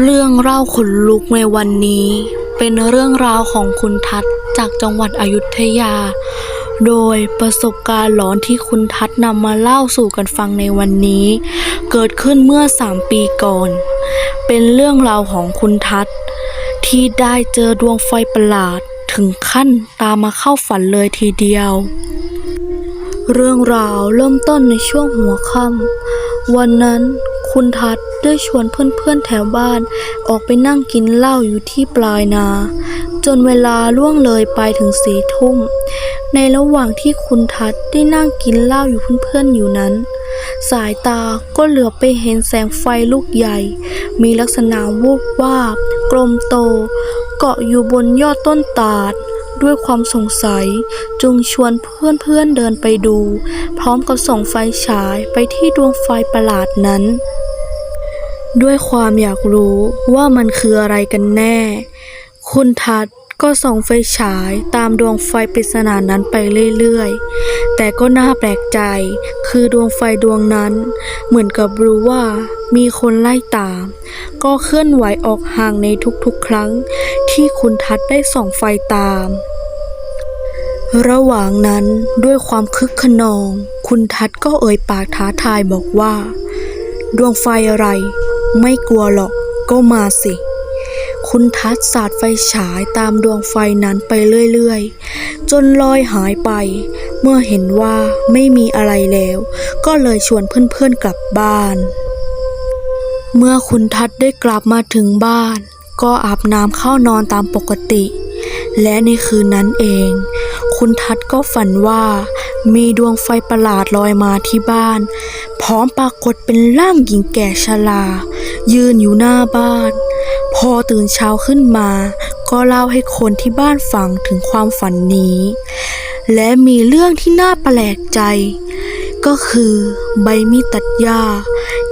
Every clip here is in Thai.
เรื่องเล่าขนลุกในวันนี้ เป็นเรื่องราวของคุณทัศน์จากจังหวัดอยุธยา โดยประสบการณ์หลอนที่คุณทัศน์นำมาเล่าสู่กันฟังในวันนี้ เกิดขึ้นเมื่อ 3 ปีก่อน เป็นเรื่องราวของคุณทัศน์ที่ได้เจอดวงไฟประหลาดถึงขั้นตามมาเข้าฝันเลยทีเดียว เรื่องราวเริ่มต้นในช่วงหัวค่ำวันนั้น คุณทัศน์ได้ชวนเพื่อนๆแถวบ้าน ออกไปนั่งกินเหล้าอยู่ที่ปลายนา จนเวลาล่วงเลยไปถึงสี่ทุ่ม ในระหว่างที่คุณทัศน์ได้นั่งกินเหล้าอยู่เพื่อนๆอยู่นั้น สายตาก็เหลือบไปเห็นแสงไฟลูกใหญ่ มีลักษณะวูบวาบกลมโต เกาะอยู่บนยอดต้นตาดด้วยความสงสัยจึงชวนเพื่อนๆเดินไปดู พร้อมกับส่องไฟฉายไปที่ดวงไฟประหลาดนั้น ด้วยความอยากรู้ว่ามันคืออะไรกันแน่ คุณทัศน์ก็ส่องไฟฉายตามดวงไฟปริศนานั้นไปเรื่อยๆ แต่ก็น่าแปลกใจ คือดวงไฟดวงนั้น เหมือนกับรู้ว่ามีคนไล่ตาม ก็เคลื่อนไหวออกห่างในทุกๆ ครั้ง ที่คุณทัศน์ได้ส่องไฟตาม ระหว่างนั้นด้วยความคึกขนอง คุณทัศน์ก็เอ่ยปากท้าทายบอกว่า ดวงไฟอะไร ไม่กลัวหรอก ก็มาสิ คุณทัศสาดไฟฉายตามดวงไฟนั้นไปเรื่อยๆ จนลอยหายไป เมื่อเห็นว่าไม่มีอะไรแล้ว ก็เลยชวนเพื่อนๆกลับบ้าน เมื่อคุณทัศได้กลับมาถึงบ้าน ก็อาบน้ำเข้านอนตามปกติ และในคืนนั้นเอง คุณทัศน์ก็ฝันว่า มีดวงไฟประหลาดลอยมาที่บ้าน พร้อมปรากฏเป็นร่างหญิงแก่ชรายืนอยู่หน้าบ้าน พอตื่นเช้าขึ้นมา ก็เล่าให้คนที่บ้านฟังถึงความฝันนี้ และมีเรื่องที่น่าแปลกใจ ก็คือใบมีดตัดหญ้า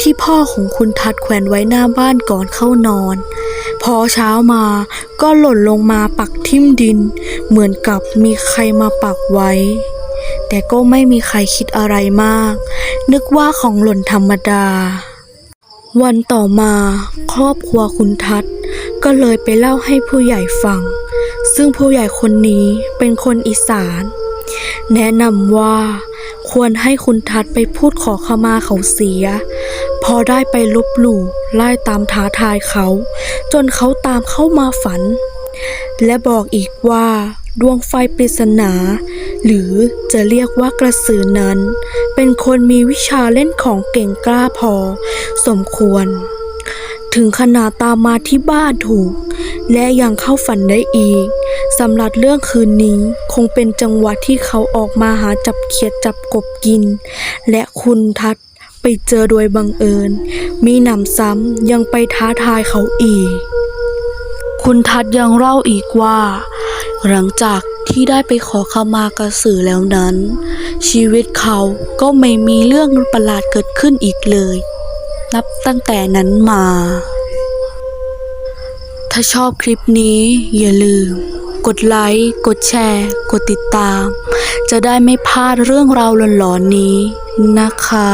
ที่พ่อของคุณทัดแขวนไว้หน้าบ้านก่อนเข้านอน พอเช้ามาก็หล่นลงมาปักทิ่มดิน เหมือนกับมีใครมาปักไว้ แต่ก็ไม่มีใครคิดอะไรมาก นึกว่าของหล่นธรรมดา วันต่อมาครอบครัวคุณทัศน์ก็เลยไปเล่าให้ผู้ใหญ่ฟัง ซึ่งผู้ใหญ่คนนี้เป็นคนอีสาน แนะนำว่า ควรให้คุณทัดไปพูดขอขมาเขาเสีย พอได้ไปลบหลู่ไล่ตามท้าทายเขา จนเขาตามเข้ามาฝัน และบอกอีกว่า ดวงไฟปริศนา หรือจะเรียกว่ากระสือนั้น เป็นคนมีวิชาเล่นของเก่งกล้าพอ สมควร ถึงขนาดตามมาที่บ้านถูก และยังเข้าฝันได้อีกสำหรับเรื่องคืนนี้คงเป็นจังหวะที่เขาออกมาหาจับเขียดจับกบกิน และคุณทัศไปเจอโดยบังเอิญ มีหนำซ้ำยังไปท้าทายเขาอีก คุณทัศยังเล่าอีกว่า หลังจากที่ได้ไปขอขมากระสือแล้วนั้น ชีวิตเขาก็ไม่มีเรื่องประหลาดเกิดขึ้นอีกเลย นับตั้งแต่นั้นมา ถ้าชอบคลิปนี้อย่าลืม กดไลค์ กดแชร์ กดติดตาม จะได้ไม่พลาดเรื่องราวหลอนๆนี้นะคะ